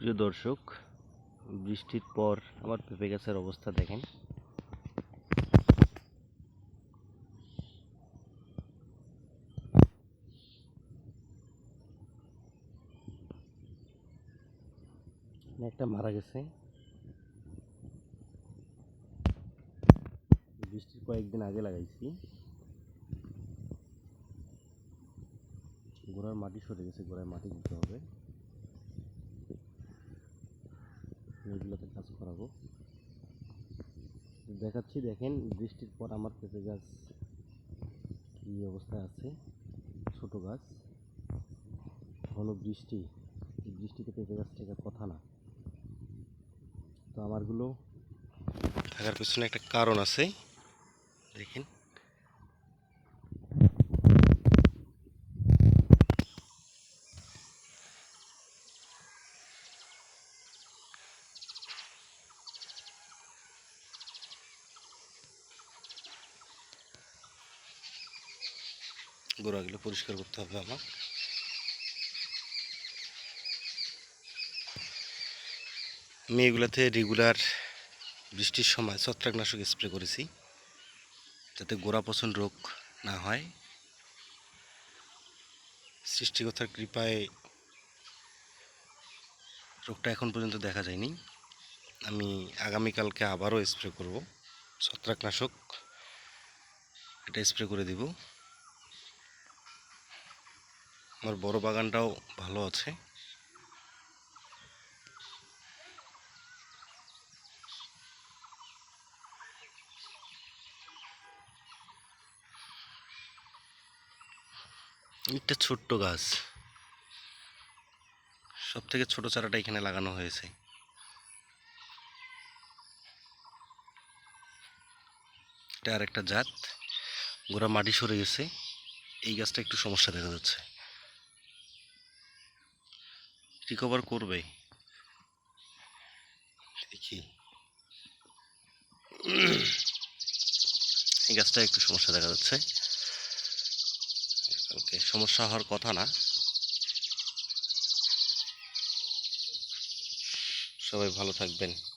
প্রিয় দর্শক, বৃষ্টির পর আমার পেঁপে গাছের অবস্থা দেখেন। একটা মারা গেছে। বৃষ্টির কয়েকদিন আগে লাগাইছি। গোড়ার মাটি সরে গেছে, গোড়ায় মাটি দিতে হবে এগুলোতে কাজ করাবো দেখাচ্ছি, দেখেন, বৃষ্টির পর আমার পেঁপে গাছ কি অবস্থায় আছে। ছোট গাছ, ঘন বৃষ্টি। বৃষ্টিতে পেঁপে গাছ টেকার কথা না। তো আমারগুলো থাকার পেছনে একটা কারণ আছে। দেখেন। গোড়াগুলো পরিষ্কার করতে হবে আমার। আমি এগুলাতে রেগুলার বৃষ্টির সময় ছত্রাকনাশক স্প্রে করেছি, যাতে গোড়া পচন রোগ না হয়। সৃষ্টিকর্তার কৃপায় রোগটা এখন পর্যন্ত দেখা যায়নি। আমি আগামীকালকে আবারও স্প্রে করব, ছত্রাকনাশক, এটা স্প্রে করে দিব। আমার বড় বাগানটাও ভালো আছে। একটা ছোট্ট গাছ। সব থেকে ছোট চারাটা এখানে লাগানো হয়েছে। এটা আর একটা জাত। গোড়া মাটি সরে গেছে। এই গাছটা একটু সমস্যা দেখা যাচ্ছে। রিকভার করবে। দেখি। এই গাছটা একটু সমস্যা দেখা যাচ্ছে। ওকে, সমস্যা হওয়ার কথা না। সবাই ভালো থাকবেন।